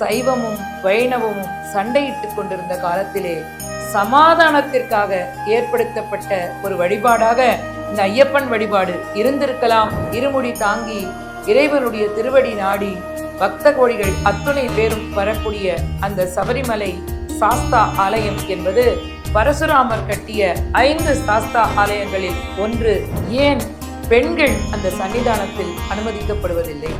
சைவமும் வைணவமும் சண்டையிட்டுக் கொண்டிருந்த காலத்திலே சமாதானத்திற்காக ஏற்படுத்தப்பட்ட ஒரு வழிபாடாக இந்த ஐயப்பன் வழிபாடு இருந்திருக்கலாம். இருமுடி தாங்கி இறைவனுடைய திருவடி நாடி பக்த கோடிகள் அத்துணை பேரும் வரக்கூடிய அந்த சபரிமலை சாஸ்தா ஆலயம் என்பது பரசுராமர் கட்டிய ஐந்து சாஸ்தா ஆலயங்களில் ஒன்று. ஏன்? பெண்கள் அந்த சன்னிதானத்தில் அனுமதிக்கப்படுவதில்லை.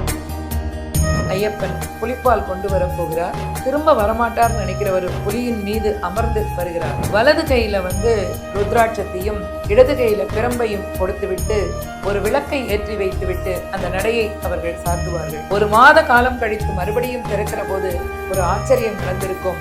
ஐயப்பன் புலிப்பால் கொண்டு வரப் போகிறார். திரும்ப வரமாட்டார் நினைக்கிறவர் புலியின் மீது அமர்ந்து வருகிறார். வலது கையில வந்து ருத்ராட்சத்தையும் இடது கையில பிரம்பையும் கொடுத்துவிட்டு ஒரு விளக்கை ஏற்றி வைத்துவிட்டு அந்த நடையை அவர்கள் சாத்துவார்கள். ஒரு மாத காலம் கழித்து மறுபடியும் திறக்கிற போது ஒரு ஆச்சரியம் நடந்திருக்கும்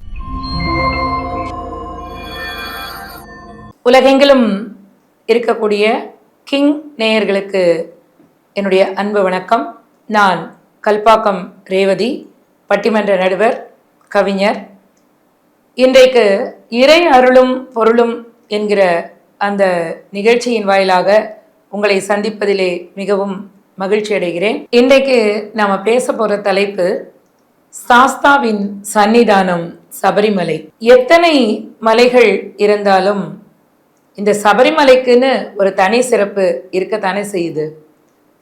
உலகெங்கிலும் இருக்கக்கூடிய கிங் நேயர்களுக்கு என்னுடைய அன்பு வணக்கம். நான் கல்பாக்கம் ரேவதி பட்டிமன்ற நடுவர் கவிஞர். இன்றைக்கு இறை அருளும் பொருளும் என்கிற அந்த நிகழ்ச்சியின் வாயிலாக உங்களை சந்திப்பதிலே மிகவும் மகிழ்ச்சி அடைகிறேன். இன்றைக்கு நாம் பேச போகிற தலைப்பு சாஸ்தாவின் சன்னிதானம் சபரிமலை. எத்தனை மலைகள் இருந்தாலும் இந்த சபரிமலைக்குன்னு ஒரு தனி சிறப்பு இருக்கத்தானே செய்யுது.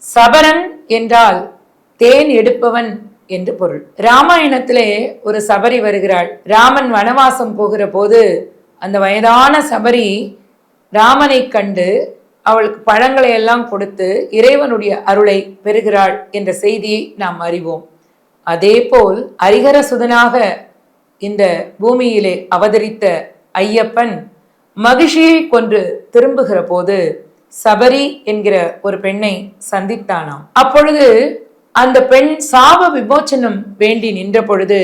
சபரன் என்றால் தேன் எடுப்பவன் என்று பொருள். ராமாயணத்திலே ஒரு சபரி வருகிறாள். ராமன் வனவாசம் போகிற போது அந்த வயதான சபரி ராமனை கண்டு அவளுக்கு பழங்களை எல்லாம் கொடுத்து இறைவனுடைய அருளை பெறுகிறாள் என்ற செய்தியை நாம் அறிவோம். அதேபோல் அரிகர சுதனாக இந்த பூமியிலே அவதரித்த ஐயப்பன் மகிழ்ச்சியை கொன்று திரும்புகிற போது சபரி என்கிற ஒரு பெண்ணை சந்தித்தானாம். அப்பொழுது அந்த பெண் சாப விமோச்சனம் வேண்டி நின்ற பொழுது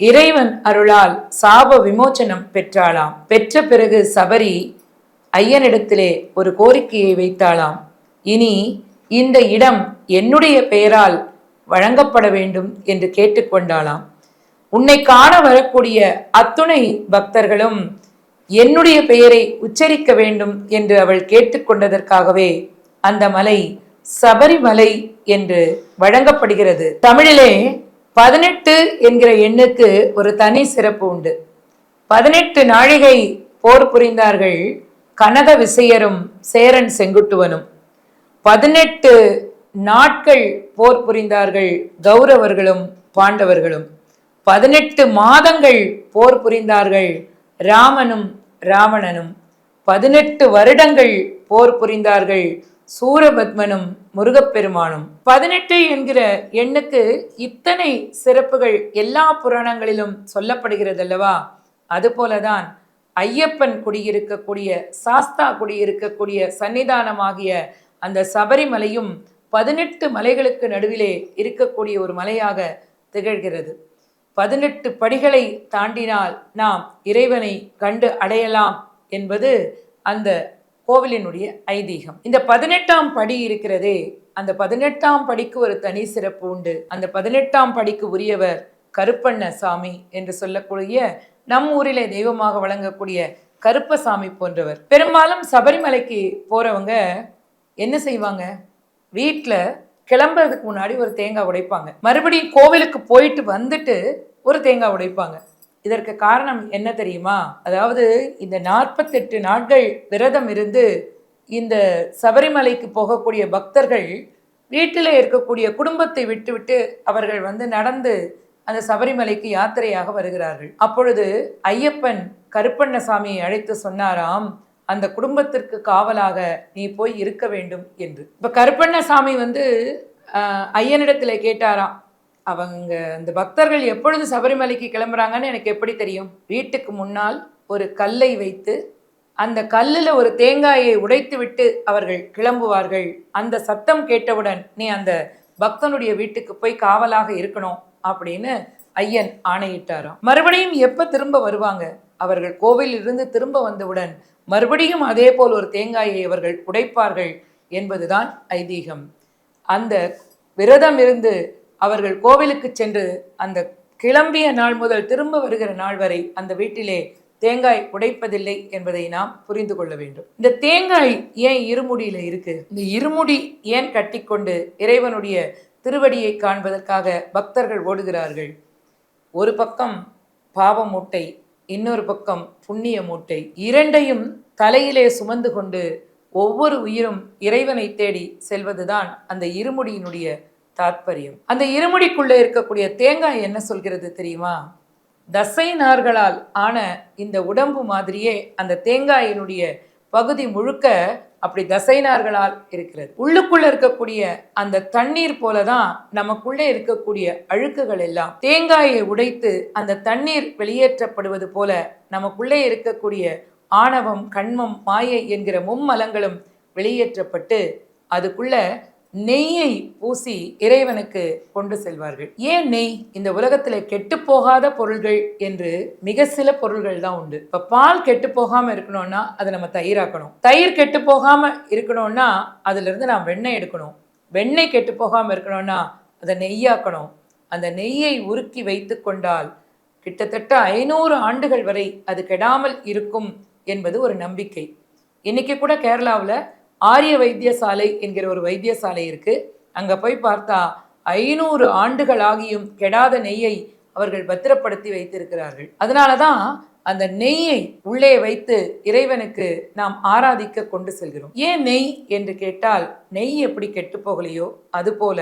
இறைவன் அருளால் சாப விமோச்சனம் பெற்றாளாம். பெற்ற பிறகு சபரி ஐயனிடத்திலே ஒரு கோரிக்கையை வைத்தாளாம். இனி இந்த இடம் என்னுடைய பெயரால் வழங்கப்பட வேண்டும் என்று கேட்டுக்கொண்டாளாம். உன்னை காண வரக்கூடிய அத்துணை பக்தர்களும் என்னுடைய பெயரை உச்சரிக்க வேண்டும் என்று அவள் கேட்டுக்கொண்டதற்காகவே அந்த மலை சபரிமலை என்று வழங்கப்படுகிறது. தமிழிலே பதினெட்டு என்கிற எண்ணுக்கு ஒரு தனி சிறப்பு உண்டு. பதினெட்டு நாழிகை போர் புரிந்தார்கள் கனக விசையரும் சேரன் செங்குட்டுவனும். பதினெட்டு நாட்கள் போர் புரிந்தார்கள் கௌரவர்களும் பாண்டவர்களும். பதினெட்டு மாதங்கள் போர் புரிந்தார்கள் ராமனும் ராவணனும் பதினெட்டு வருடங்கள் போர் புரிந்தார்கள் சூரபத்மனும் முருகப்பெருமானும். பதினெட்டு என்கிற எண்ணுக்கு இத்தனை சிறப்புகள் எல்லா புராணங்களிலும் சொல்லப்படுகிறது அல்லவா அதுபோலதான் ஐயப்பன் குடியிருக்கக்கூடிய சாஸ்தா குடியிருக்கக்கூடிய சன்னிதானமாகிய அந்த சபரிமலையும் பதினெட்டு மலைகளுக்கு நடுவிலே இருக்கக்கூடிய ஒரு மலையாக திகழ்கிறது. பதினெட்டு படிகளை தாண்டினால் நாம் இறைவனை கண்டு அடையலாம் என்பது அந்த கோவிலினுடைய ஐதீகம். இந்த பதினெட்டாம் படி இருக்கிறதே அந்த பதினெட்டாம் படிக்கு ஒரு தனி சிறப்பு உண்டு. அந்த பதினெட்டாம் படிக்கு உரியவர் கருப்பண்ண சாமி என்று சொல்லக்கூடிய நம் ஊரிலே தெய்வமாக வழங்கக்கூடிய கருப்பசாமி போன்றவர். பெரும்பாலும் சபரிமலைக்கு போறவங்க என்ன செய்வாங்க? வீட்டில் கிளம்புறதுக்கு முன்னாடி ஒரு தேங்காய் உடைப்பாங்க. மறுபடியும் கோவிலுக்கு போயிட்டு வந்துட்டு ஒரு தேங்காய் உடைப்பாங்க. இதற்கு காரணம் என்ன தெரியுமா? அதாவது இந்த நாற்பத்தெட்டு நாட்கள் விரதம் இருந்து இந்த சபரிமலைக்கு போகக்கூடிய பக்தர்கள் வீட்டில் இருக்கக்கூடிய குடும்பத்தை விட்டுவிட்டு அவர்கள் வந்து நடந்து அந்த சபரிமலைக்கு யாத்திரையாக வருகிறார்கள். அப்பொழுது ஐயப்பன் கருப்பண்ணசாமியை அழைத்து சொன்னாராம் அந்த குடும்பத்திற்கு காவலாக நீ போய் இருக்க வேண்டும் என்று. இப்போ கருப்பண்ணசாமி வந்து ஐயனிடத்தில் கேட்டாராம் அவங்க அந்த பக்தர்கள் எப்பொழுது சபரிமலைக்கு கிளம்புறாங்கன்னு எனக்கு எப்படி தெரியும்? வீட்டுக்கு முன்னால் ஒரு கல்லை வைத்து அந்த கல்லில் ஒரு தேங்காயை உடைத்து விட்டு அவர்கள் கிளம்புவார்கள். அந்த சத்தம் கேட்டவுடன் நீ அந்த பக்தனுடைய வீட்டுக்கு போய் காவலாக இருக்கணும் அப்படின்னு ஐயன் ஆணையிட்டாராம். மறுபடியும் எப்போ திரும்ப வருவாங்க? அவர்கள் கோவிலில் இருந்து திரும்ப வந்தவுடன் மறுபடியும் அதே போல் ஒரு தேங்காயை அவர்கள் உடைப்பார்கள் என்பதுதான் ஐதீகம். அந்த விரதம் இருந்து அவர்கள் கோவிலுக்கு சென்று அந்த கிளம்பிய நாள் முதல் திரும்ப வருகிற நாள் வரை அந்த வீட்டிலே தேங்காய் உடைப்பதில்லை என்பதை நாம் புரிந்து கொள்ள வேண்டும். இந்த தேங்காய் ஏன் இருமுடியில இருக்கு? இந்த இருமுடி ஏன் கட்டிக்கொண்டு இறைவனுடைய திருவடியை காண்பதற்காக பக்தர்கள் ஓடுகிறார்கள்? ஒரு பக்கம் பாவ மூட்டை இன்னொரு பக்கம் புண்ணிய மூட்டை. இரண்டையும் தலையிலே சுமந்து கொண்டு ஒவ்வொரு உயிரும் இறைவனை தேடி செல்வதுதான் அந்த இருமுடியினுடைய தாத்பரியம். அந்த இருமுடிக்குள்ளே இருக்கக்கூடிய தேங்காய் என்ன சொல்கிறது தெரியுமா? தசை நார்களால் ஆன இந்த உடம்பு மாதிரியே அந்த தேங்காயினுடைய பகுதி முழுக்க அப்படி தசைனார்களால் இருக்கிறது. உள்ளுக்குள்ள இருக்கக்கூடிய அந்த தண்ணீர் போலதான் நமக்குள்ளே இருக்கக்கூடிய அழுக்குகள் எல்லாம். தேங்காயை உடைத்து அந்த தண்ணீர் வெளியேற்றப்படுவது போல நமக்குள்ளே இருக்கக்கூடிய ஆணவம் கண்மம் மாயை என்கிற மும்மலங்களும் வெளியேற்றப்பட்டு அதுக்குள்ள நெய்யை பூசி இறைவனுக்கு கொண்டு செல்வார்கள். ஏன் நெய்? இந்த உலகத்துல கெட்டு போகாத பொருள்கள் என்று மிக சில பொருள்கள் தான் உண்டு. இப்ப பால் கெட்டு போகாம இருக்கணும்னா அதை நம்ம தயிராக்கணும். தயிர் கெட்டு போகாம இருக்கணும்னா அதுல இருந்து நாம் வெண்ணெய் எடுக்கணும். வெண்ணெய் கெட்டு போகாம இருக்கணும்னா அதை நெய்யாக்கணும். அந்த நெய்யை உருக்கி வைத்து கொண்டால் கிட்டத்தட்ட ஐநூறு ஆண்டுகள் வரை அது கெடாமல் இருக்கும் என்பது ஒரு நம்பிக்கை. இன்னைக்கு கூட கேரளாவில் ஆரிய வைத்தியசாலை என்கிற ஒரு வைத்தியசாலை இருக்குது அங்கே போய் பார்த்தா ஐநூறு ஆண்டுகளாகியும் கெடாத நெய்யை அவர்கள் பத்திரப்படுத்தி வைத்திருக்கிறார்கள். அதனால தான் அந்த நெய்யை உள்ளே வைத்து இறைவனுக்கு நாம் ஆராதிக்க கொண்டு செல்கிறோம். ஏன் நெய் என்று கேட்டால் நெய் எப்படி கெட்டு போகலையோ அதுபோல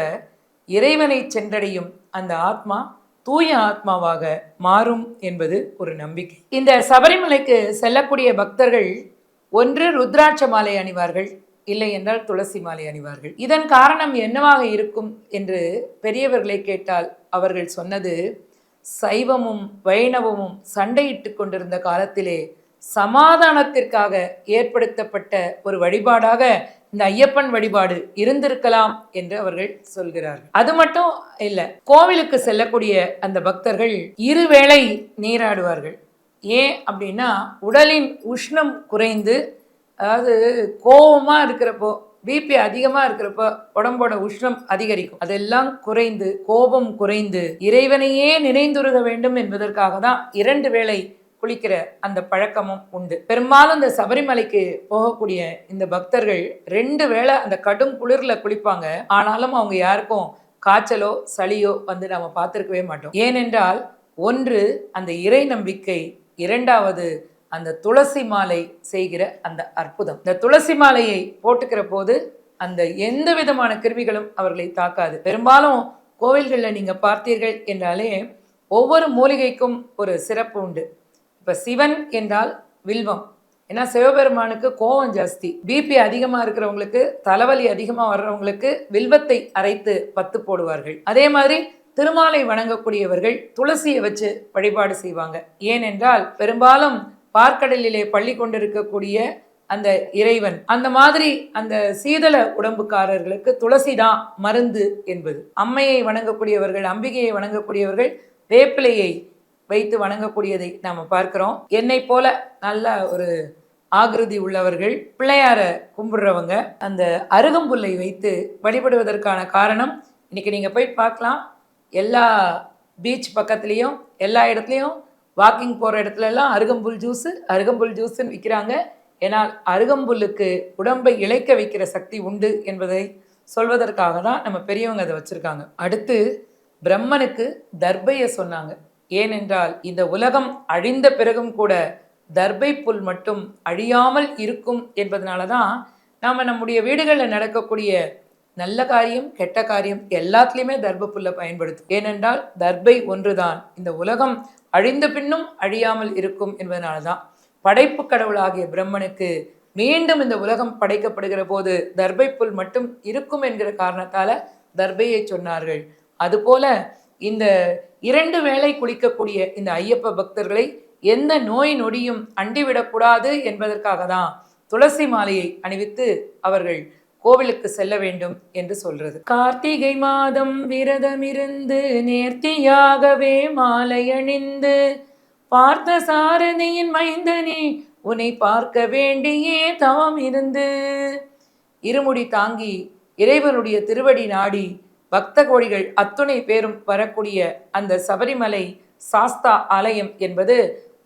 இறைவனை சென்றடையும் அந்த ஆத்மா தூய ஆத்மாவாக மாறும் என்பது ஒரு நம்பிக்கை. இந்த சபரிமலைக்கு செல்லக்கூடிய பக்தர்கள் ஒன்று ருத்ராட்ச மாலை அணிவார்கள் இல்லை என்றால் துளசி மாலை அணிவார்கள். இதன் காரணம் என்னவாக இருக்கும் என்று பெரியவர்களை கேட்டால் அவர்கள் சொன்னது சைவமும் வைணவமும் சண்டையிட்டு கொண்டிருந்த காலத்திலே சமாதானத்திற்காக ஏற்படுத்தப்பட்ட ஒரு வழிபாடாக இந்த ஐயப்பன் வழிபாடு இருந்திருக்கலாம் என்று அவர்கள் சொல்கிறார்கள். அது மட்டும் இல்ல கோவிலுக்கு செல்லக்கூடிய அந்த பக்தர்கள் இருவேளை நீராடுவார்கள். ஏன் அப்படின்னா உடலின் உஷ்ணம் குறைந்து அதாவது கோபமாக இருக்கிறப்போ பிபி அதிகமாக இருக்கிறப்போ உடம்போட உஷ்ணம் அதிகரிக்கும். அதெல்லாம் குறைந்து கோபம் குறைந்து இறைவனையே நினைந்துருக வேண்டும் என்பதற்காக தான் இரண்டு வேளை குளிக்கிற அந்த பழக்கமும் உண்டு. பெரும்பாலும் இந்த சபரிமலைக்கு போகக்கூடிய இந்த பக்தர்கள் ரெண்டு வேளை அந்த கடும் குளிரில் குளிப்பாங்க. ஆனாலும் அவங்க யாருக்கும் காய்ச்சலோ சளியோ வந்து நாம் பார்த்துருக்கவே மாட்டோம். ஏனென்றால் ஒன்று அந்த இறை நம்பிக்கை இரண்டாவது அந்த துளசி மாலை செய்கிற அந்த அற்புதம். இந்த துளசி மாலையை போட்டுக்கிற போது அந்த எந்த விதமான கிருமிகளும் அவர்களை தாக்காது. பெரும்பாலும் கோவில்களில் நீங்கள் பார்த்தீர்கள் என்றாலே ஒவ்வொரு மூலிகைக்கும் ஒரு சிறப்பு உண்டு. இப்போ சிவன் என்றால் வில்வம். ஏன்னா சிவபெருமானுக்கு கோபம் ஜாஸ்தி. பிபி அதிகமாக இருக்கிறவங்களுக்கு தலைவலி அதிகமாக வர்றவங்களுக்கு வில்வத்தை அரைத்து பத்து போடுவார்கள். அதே மாதிரி திருமாலை வணங்கக்கூடியவர்கள் துளசியை வச்சு வழிபாடு செய்வாங்க. ஏனென்றால் பெரும்பாலும் பார்க்கடலிலே பள்ளி கொண்டிருக்கக்கூடிய அந்த இறைவன். அந்த மாதிரி அந்த சீதள உடம்புக்காரர்களுக்கு துளசி தான் மருந்து என்பது. அம்மையை வணங்கக்கூடியவர்கள் அம்பிகையை வணங்கக்கூடியவர்கள் வேப்பிலையை வைத்து வணங்கக்கூடியதை நாம் பார்க்கிறோம். என்னை போல நல்ல ஒரு ஆகிருதி உள்ளவர்கள் பிள்ளையார கும்பிடுறவங்க அந்த அருகம்புல்லை வைத்து வழிபடுவதற்கான காரணம் இன்னைக்கு நீங்க போய் பார்க்கலாம். எல்லா பீச் பக்கத்துலேயும் எல்லா இடத்துலையும் வாக்கிங் போகிற இடத்துலலாம் அருகம்புல் ஜூஸு அருகம்புல் ஜூஸுன்னு விற்கிறாங்க ஏன்னால் அருகம்புல்லுக்கு உடம்பை இழைக்க வைக்கிற சக்தி உண்டு என்பதை சொல்வதற்காக தான் நம்ம பெரியவங்க அதை வச்சுருக்காங்க. அடுத்து பிரம்மனுக்கு தர்பையை சொன்னாங்க. ஏனென்றால் இந்த உலகம் அழிந்த பிறகும் கூட தர்பை புல் மட்டும் அழியாமல் இருக்கும் என்பதனால தான் நாம் நம்முடைய வீடுகளில் நடக்கக்கூடிய நல்ல காரியம் கெட்ட காரியம் எல்லாத்துலேயுமே தர்ப புல்லை பயன்படுத்தும். ஏனென்றால் தர்பை ஒன்றுதான். இந்த உலகம் அழிந்த பின்னும் அழியாமல் இருக்கும் என்பதனால தான் படைப்பு கடவுளாகிய பிரம்மனுக்கு மீண்டும் இந்த உலகம் படைக்கப்படுகிற போது தர்பை புல் மட்டும் இருக்கும் என்கிற காரணத்தால தர்பையை சொன்னார்கள். அதுபோல இந்த இரண்டு வேளை குளிக்கக்கூடிய இந்த ஐயப்ப பக்தர்களை எந்த நோய் நொடியும் அண்டிவிடக்கூடாது என்பதற்காக தான் துளசி மாலையை அணிவித்து அவர்கள் கோவிலுக்கு செல்ல வேண்டும் என்று சொல்றது. கார்த்திகை மாதம் விரதமிருந்து நேர்த்தியாகவே மாலை அணிந்து பார்த்த சாரதியின் மைந்தனே உன்னை பார்க்க வேண்டியே தவம் இருந்து. இருமுடி தாங்கி இறைவனுடைய திருவடி நாடி பக்த கோடிகள் அத்துணை பேரும் வரக்கூடிய அந்த சபரிமலை சாஸ்தா ஆலயம் என்பது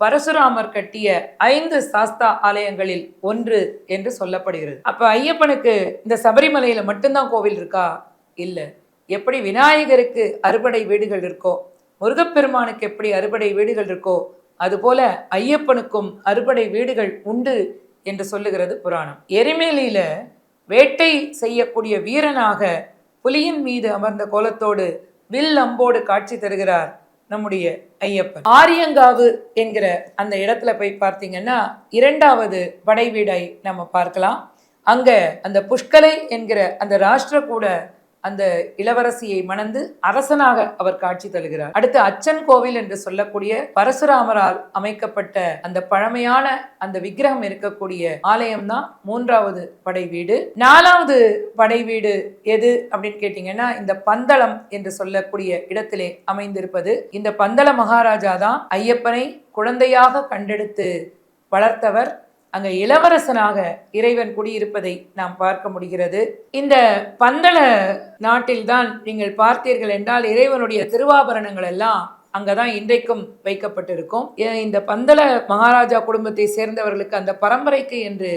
பரசுராமர் கட்டிய ஐந்து சாஸ்தா ஆலயங்களில் ஒன்று என்று சொல்லப்படுகிறது. அப்ப ஐயப்பனுக்கு இந்த சபரிமலையில மட்டும்தான் கோவில் இருக்கா? இல்லை. எப்படி விநாயகருக்கு அறுபடை வீடுகள் இருக்கோ முருகப்பெருமானுக்கு எப்படி அறுபடை வீடுகள் இருக்கோ அதுபோல ஐயப்பனுக்கும் அறுபடை வீடுகள் உண்டு என்று சொல்லுகிறது புராணம். எரிமேலியில வேட்டை செய்யக்கூடிய வீரனாக புலியின் மீது அமர்ந்த கோலத்தோடு வில் அம்போடு காட்சி தருகிறார் நம்முடைய ஐயப்பன். ஆரியங்காவு என்கிற அந்த இடத்துல போய் பார்த்தீங்கன்னா இரண்டாவது படை வீடை நம்ம பார்க்கலாம். அங்க அந்த புஷ்கலை என்கிற அந்த ராஷ்டிரகூட அந்த இளவரசியை மணந்து அரசனாக அவர் காட்சி தருகிறார். அடுத்து அச்சன் கோவில் என்று சொல்லக்கூடிய பரசுராமரால் அமைக்கப்பட்ட அந்த பழமையான அந்த விக்கிரகம் இருக்கக்கூடிய ஆலயம் தான் மூன்றாவது படை வீடு. நாலாவது படை வீடு எது அப்படின்னு கேட்டீங்கன்னா இந்த பந்தளம் என்று சொல்லக்கூடிய இடத்திலே அமைந்திருப்பது. இந்த பந்தள மகாராஜா தான் ஐயப்பனை குழந்தையாக கண்டெடுத்து வளர்த்தவர். அங்கே இளவரசனாக இறைவன் குடியிருப்பதை நாம் பார்க்க முடிகிறது. இந்த பந்தள நாட்டில்தான் நீங்கள் பார்த்தீர்கள் என்றால் இறைவனுடைய திருவாபரணங்கள் எல்லாம் அங்கதான் இன்றைக்கும் வைக்கப்பட்டிருக்கும். இந்த பந்தள மகாராஜா குடும்பத்தை சேர்ந்தவர்களுக்கு அந்த பரம்பரைக்கு என்று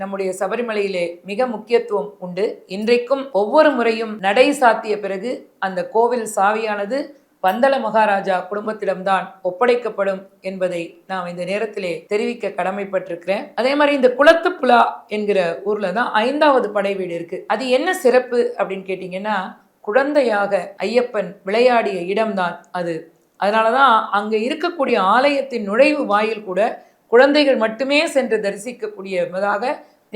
நம்முடைய சபரிமலையிலே மிக முக்கியத்துவம் உண்டு. இன்றைக்கும் ஒவ்வொரு முறையும் நடை சாத்திய பிறகு அந்த கோவில் சாவியானது பந்தள மகாராஜா குடும்பத்திடம்தான் ஒப்படைக்கப்படும் என்பதை நாம் இந்த நேரத்திலே தெரிவிக்க கடமைப்பட்டிருக்கிறேன். அதே மாதிரி இந்த குளத்துப்புலா என்கிற ஊர்ல தான் ஐந்தாவது படை வீடு இருக்கு. அது என்ன சிறப்பு அப்படின்னு கேட்டீங்கன்னா குழந்தையாக ஐயப்பன் விளையாடிய இடம்தான் அது. அதனாலதான் அங்க இருக்கக்கூடிய ஆலயத்தின் நுழைவு வாயில் கூட குழந்தைகள் மட்டுமே சென்று தரிசிக்கக்கூடியதாக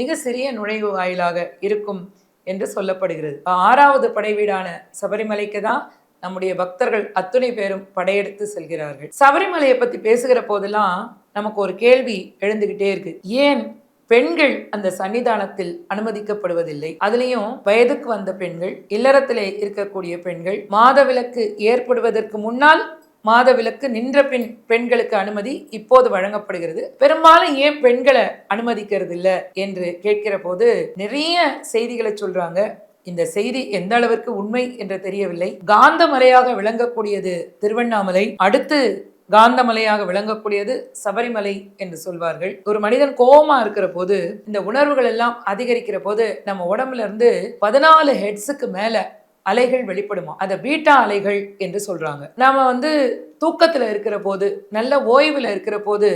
மிக சிறிய நுழைவு வாயிலாக இருக்கும் என்று சொல்லப்படுகிறது. ஆறாவது படை வீடான சபரிமலைக்கு தான் நம்முடைய பக்தர்கள் அத்துணை பேரும் படையெடுத்து செல்கிறார்கள். சபரிமலையை பத்தி பேசுகிற போதெல்லாம் நமக்கு ஒரு கேள்வி எழுந்துகிட்டே இருக்கு. ஏன் பெண்கள் அந்த சன்னிதானத்தில் அனுமதிக்கப்படுவதில்லை? அதுலேயும் வயதுக்கு வந்த பெண்கள் இல்லறத்திலே இருக்கக்கூடிய பெண்கள் மாதவிலக்கு ஏற்படுவதற்கு முன்னால் மாதவிலக்கு நின்ற பெண் பெண்களுக்கு அனுமதி இப்போது வழங்கப்படுகிறது. பெரும்பாலும் ஏன் பெண்களை அனுமதிக்கிறது இல்லை என்று கேட்கிற போது நிறைய செய்திகளை சொல்றாங்க. இந்த செய்தி எந்த அளவிற்கு உண்மை என்று தெரியவில்லை. காந்தமலையாக விளங்கக்கூடியது திருவண்ணாமலை அடுத்து காந்தமலையாக விளங்கக்கூடியது சபரிமலை என்று சொல்வார்கள். ஒரு மனிதன் கோபமா இருக்கிற போது இந்த உணர்வுகள் எல்லாம் அதிகரிக்கிற போது நம்ம உடம்புல இருந்து பதினாலு ஹெட்ஸுக்கு மேல அலைகள் வெளிப்படுமா? அத பீட்டா அலைகள் என்று சொல்றாங்க. நாம வந்து தூக்கத்துல இருக்கிற போது நல்ல ஓய்வுல இருக்கிற போது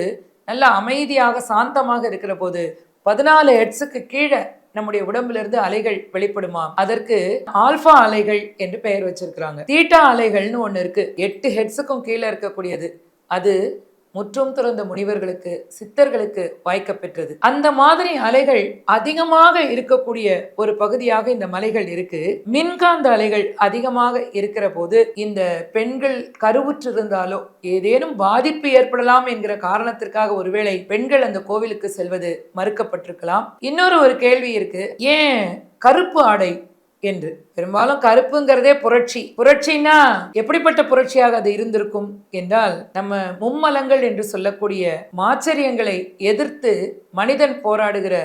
நல்ல அமைதியாக சாந்தமாக இருக்கிற போது பதினாலு ஹெட்ஸுக்கு கீழே நம்முடைய உடம்புல இருந்து அலைகள் வெளிப்படுமா? அதற்கு ஆல்பா அலைகள் என்று பெயர் வச்சிருக்கிறாங்க. தீட்டா அலைகள்னு ஒன்று இருக்கு. எட்டு ஹெட்ஸுக்கும் கீழே இருக்கக்கூடியது. அது முற்றும் துறந்த முனிவர்களுக்கு சித்தர்களுக்கு வாய்க்க பெற்றது. அந்த மாதிரி அலைகள் அதிகமாக இருக்கக்கூடிய ஒரு பகுதியாக இந்த மலைகள் இருக்கு. மின்காந்த அலைகள் அதிகமாக இருக்கிற போது இந்த பெண்கள் கருவுற்றிருந்தாலோ ஏதேனும் பாதிப்பு ஏற்படலாம் என்கிற காரணத்திற்காக ஒருவேளை பெண்கள் அந்த கோவிலுக்கு செல்வது மறுக்கப்பட்டிருக்கலாம். இன்னொரு ஒரு கேள்வி இருக்கு. ஏன் கருப்பு ஆடை என்று. பெரும்பாலும் கருப்புங்கிறதே புரட்சி. புரட்சினா எப்படிப்பட்ட புரட்சியாக அது இருந்திருக்கும் என்றால் நம்ம மும்மலங்கள் என்று சொல்லக்கூடிய மாச்சரியங்களை எதிர்த்து மனிதன் போராடுகிற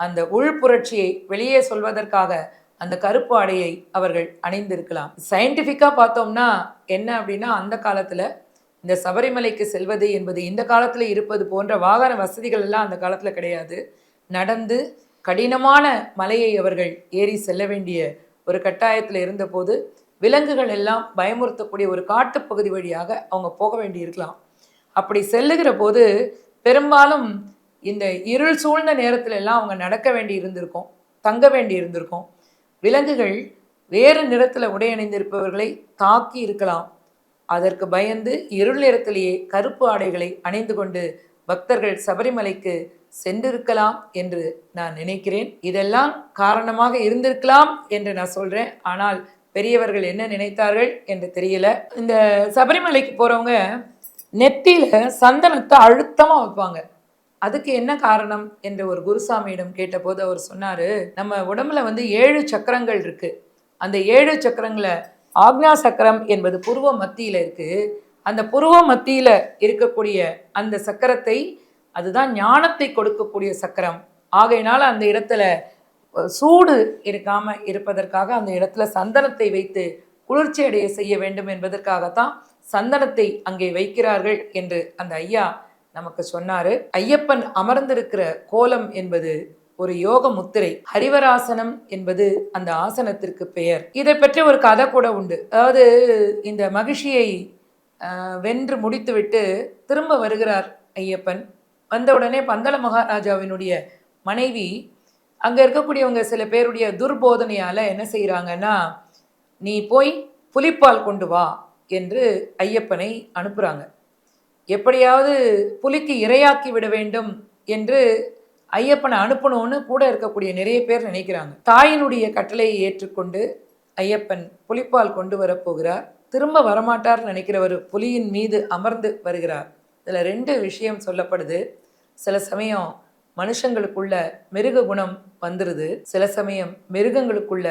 அந்த உள் புரட்சியை வெளியே சொல்வதற்காக அந்த கருப்பு ஆடையை அவர்கள் அணிந்திருக்கலாம். சயின்டிஃபிக்கா பார்த்தோம்னா என்ன அப்படின்னா அந்த காலத்துல இந்த சபரிமலைக்கு செல்வது என்பது இந்த காலத்துல இருப்பது போன்ற வாகன வசதிகள் எல்லாம் அந்த காலத்துல கிடையாது. நடந்து கடினமான மலையை அவர்கள் ஏறி செல்ல வேண்டிய ஒரு கட்டாயத்தில் இருந்தபோது விலங்குகள் எல்லாம் பயமுறுத்தக்கூடிய ஒரு காட்டுப்பகுதி வழியாக அவங்க போக வேண்டி இருக்கலாம் அப்படி செல்லுகிற போது பெரும்பாலும் இந்த இருள் சூழ்ந்த நேரத்துல எல்லாம் அவங்க நடக்க வேண்டி இருந்திருக்கும் தங்க வேண்டி இருந்திருக்கும். விலங்குகள் வேறு நிறத்தில் உடை அணிந்திருப்பவர்களை தாக்கி இருக்கலாம். அதற்கு பயந்து இருள் நிறத்திலேயே கருப்பு ஆடைகளை அணிந்து கொண்டு பக்தர்கள் சபரிமலைக்கு சென்றிருக்கலாம் என்று நான் நினைக்கிறேன். இதெல்லாம் காரணமாக இருந்திருக்கலாம் என்று நான் சொல்றேன். ஆனால் பெரியவர்கள் என்ன நினைத்தார்கள் என்று தெரியல. இந்த சபரிமலைக்கு போறவங்க நெத்தியில சந்தனத்தை அழுத்தமா வைப்பாங்க. அதுக்கு என்ன காரணம் என்று ஒரு குருசாமியிடம் கேட்டபோது அவர் சொன்னாரு நம்ம உடம்புல வந்து ஏழு சக்கரங்கள் இருக்கு. அந்த ஏழு சக்கரங்களை ஆக்னா சக்கரம் என்பது புருவ மத்தியில இருக்கு. அந்த புருவ மத்தியில இருக்கக்கூடிய அந்த சக்கரத்தை அதுதான் ஞானத்தை கொடுக்கக்கூடிய சக்கரம். ஆகையினால அந்த இடத்துல சூடு இருக்காமல் இருப்பதற்காக அந்த இடத்துல சந்தனத்தை வைத்து குளிர்ச்சி அடைய செய்ய வேண்டும் என்பதற்காகத்தான் சந்தனத்தை அங்கே வைக்கிறார்கள் என்று அந்த ஐயா நமக்கு சொன்னாரு. ஐயப்பன் அமர்ந்திருக்கிற கோலம் என்பது ஒரு யோக முத்திரை. ஹரிவராசனம் என்பது அந்த ஆசனத்திற்கு பெயர். இதை பற்றி ஒரு கதை கூட உண்டு. அதாவது இந்த மகிழ்ச்சியை வென்று முடித்துவிட்டு திரும்ப வருகிறார் ஐயப்பன். வந்த உடனே பந்தள மகாராஜாவினுடைய மனைவி அங்கே இருக்கக்கூடியவங்க சில பேருடைய துர்போதனையால் என்ன செய்கிறாங்கன்னா நீ போய் புலிப்பால் கொண்டு வா என்று ஐயப்பனை அனுப்புகிறாங்க எப்படியாவது புலிக்கு இரையாக்கி விட வேண்டும் என்று ஐயப்பனை அனுப்பணும்னு கூட இருக்கக்கூடிய நிறைய பேர் நினைக்கிறாங்க. தாயினுடைய கட்டளையை ஏற்றுக்கொண்டு ஐயப்பன் புலிப்பால் கொண்டு வரப்போகிறார் திரும்ப வரமாட்டார்னு நினைக்கிறவர் புலியின் மீது அமர்ந்து வருகிறார். இதில் ரெண்டு விஷயம் சொல்லப்படுது. சில சமயம் மனுஷங்களுக்குள்ள மிருக குணம் வந்துருது. சில சமயம் மிருகங்களுக்குள்ள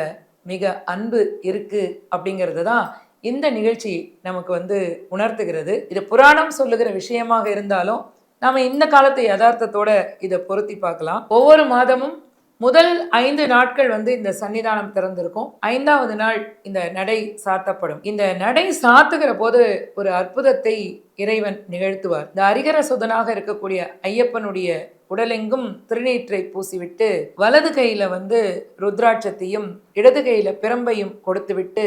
மிக அன்பு இருக்கு அப்படிங்கிறது தான் இந்த நிகழ்ச்சி நமக்கு வந்து உணர்த்துகிறது. இது புராணம் சொல்லுகிற விஷயமாக இருந்தாலும் நாம இந்த காலத்து யதார்த்தத்தோட இதை பொருத்தி பார்க்கலாம். ஒவ்வொரு மாதமும் முதல் ஐந்து நாட்கள் வந்து இந்த சன்னிதானம் திறந்திருக்கும். ஐந்தாவது நாள் இந்த நடை சாத்தப்படும். இந்த நடை சாத்துகிற போது ஒரு அற்புதத்தை இறைவன் நிகழ்த்துவார். இந்த அரிகர சுதனாக இருக்கக்கூடிய ஐயப்பனுடைய உடலெங்கும் திருநீற்றை பூசிவிட்டு வலது கையில வந்து ருத்ராட்சத்தையும் இடது கையில பிரம்பையும் கொடுத்துவிட்டு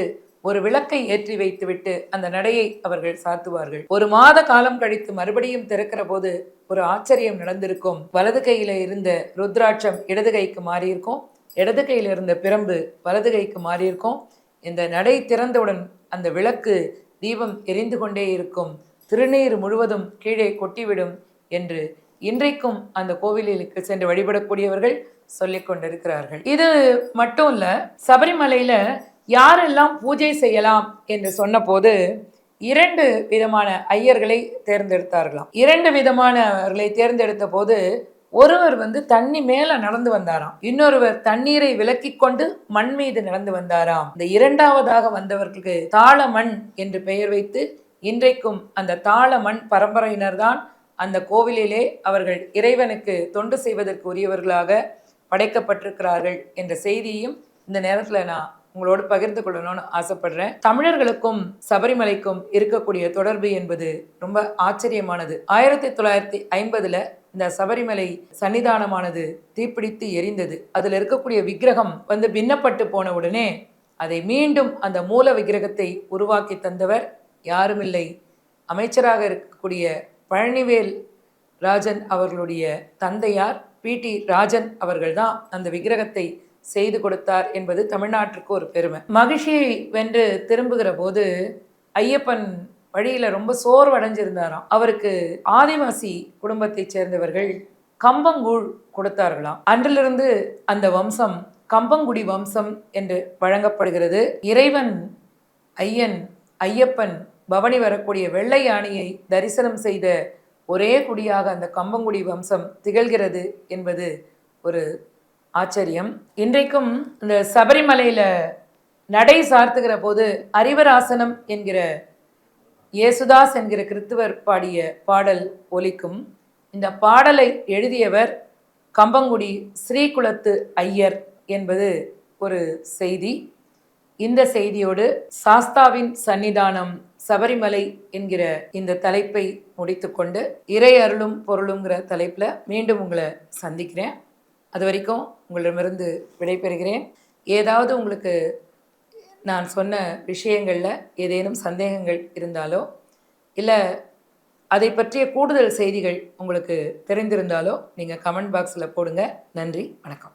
ஒரு விளக்கை ஏற்றி வைத்துவிட்டு அந்த நடையை அவர்கள் சாத்துவார்கள். ஒரு மாத காலம் கழித்து மறுபடியும் திறக்கிற போது ஒரு ஆச்சரியம் நடந்திருக்கும் வலது கையில இருந்த ருத்ராட்சம் இடது கைக்கு மாறியிருக்கும். இடது கையில இருந்த பிரம்பு வலது கைக்கு மாறியிருக்கும். இந்த நடை திறந்தவுடன் அந்த விளக்கு தீபம் எரிந்து கொண்டே இருக்கும். திருநீர் முழுவதும் கீழே கொட்டிவிடும் என்று இன்றைக்கும் அந்த கோவிலுக்கு சென்று வழிபடக்கூடியவர்கள் சொல்லிக் கொண்டிருக்கிறார்கள். இது மட்டும் இல்ல சபரிமலையில யாரெல்லாம் பூஜை செய்யலாம் என்று சொன்னபோது இரண்டு விதமான ஐயர்களை தேர்ந்தெடுத்தார்களாம். இரண்டு விதமானவர்களை தேர்ந்தெடுத்த போது ஒருவர் வந்து தண்ணி மேல நடந்து வந்தாராம். இன்னொருவர் தண்ணீரை விலக்கி கொண்டு மண் மீது நடந்து வந்தாராம். இந்த இரண்டாவதாக வந்தவர்களுக்கு தாள மண் என்று பெயர் வைத்து இன்றைக்கும் அந்த தாள மண் பரம்பரையினர் தான் அந்த கோவிலிலே அவர்கள் இறைவனுக்கு தொண்டு செய்வதற்கு உரியவர்களாக படைக்கப்பட்டிருக்கிறார்கள் என்ற செய்தியையும் இந்த நேரத்தில் நான் உங்களோடு பகிர்ந்து கொள்ளணும்னு ஆசைப்படுறேன். தமிழர்களுக்கும் சபரிமலைக்கும் இருக்கக்கூடிய தொடர்பு என்பது ரொம்ப ஆச்சரியமானது. ஆயிரத்தி தொள்ளாயிரத்தி ஐம்பதுல இந்த சபரிமலை சன்னிதானமானது தீப்பிடித்து எரிந்தது. அதில் இருக்கக்கூடிய விக்கிரகம் வந்து பின்னப்பட்டு போன உடனே அதை மீண்டும் அந்த மூல விக்கிரகத்தை உருவாக்கி தந்தவர் யாருமில்லை. அமைச்சராக இருக்கக்கூடிய பழனிவேல் ராஜன் அவர்களுடைய தந்தையார் பி டி ராஜன் அவர்கள்தான் அந்த விக்கிரகத்தை செய்து கொடுத்தார் என்பது தமிழ்நாட்டிற்கு ஒரு பெருமை. மகிழ்ச்சியை வென்று திரும்புகிற போது ஐயப்பன் வழியில் ரொம்ப சோர்வடைஞ்சிருந்தாராம். அவருக்கு ஆதிவாசி குடும்பத்தைச் சேர்ந்தவர்கள் கம்பங்கூழ் கொடுத்தார்களாம். அன்றிலிருந்து அந்த வம்சம் கம்பங்குடி வம்சம் என்று வழங்கப்படுகிறது. இறைவன் ஐயன் ஐயப்பன் பவனி வரக்கூடிய வெள்ளை யானையை தரிசனம் செய்த ஒரே குடியாக அந்த கம்பங்குடி வம்சம் திகழ்கிறது என்பது ஒரு ஆச்சரியம். இன்றைக்கும் இந்த சபரிமலையில் நடை சார்த்துகிற போது அறிவராசனம் என்கிற இயேசுதாஸ் என்கிற கிறித்துவர் பாடிய பாடல் ஒலிக்கும். இந்த பாடலை எழுதியவர் கம்பங்குடி ஸ்ரீகுலத்து ஐயர் என்பது ஒரு செய்தி. இந்த செய்தியோடு சாஸ்தாவின் சன்னிதானம் சபரிமலை என்கிற இந்த தலைப்பை முடித்துக்கொண்டு இறை அருளும் பொருளுங்கிற தலைப்பில் மீண்டும் உங்களை சந்திக்கிறேன். அது வரைக்கும் உங்களிடமிருந்து விடைபெறுகிறேன். ஏதாவது உங்களுக்கு நான் சொன்ன விஷயங்களில் ஏதேனும் சந்தேகங்கள் இருந்தாலோ இல்லை அதை பற்றிய கூடுதல் செய்திகள் உங்களுக்கு தெரிந்திருந்தாலோ நீங்கள் கமெண்ட் பாக்ஸில் போடுங்க. நன்றி வணக்கம்.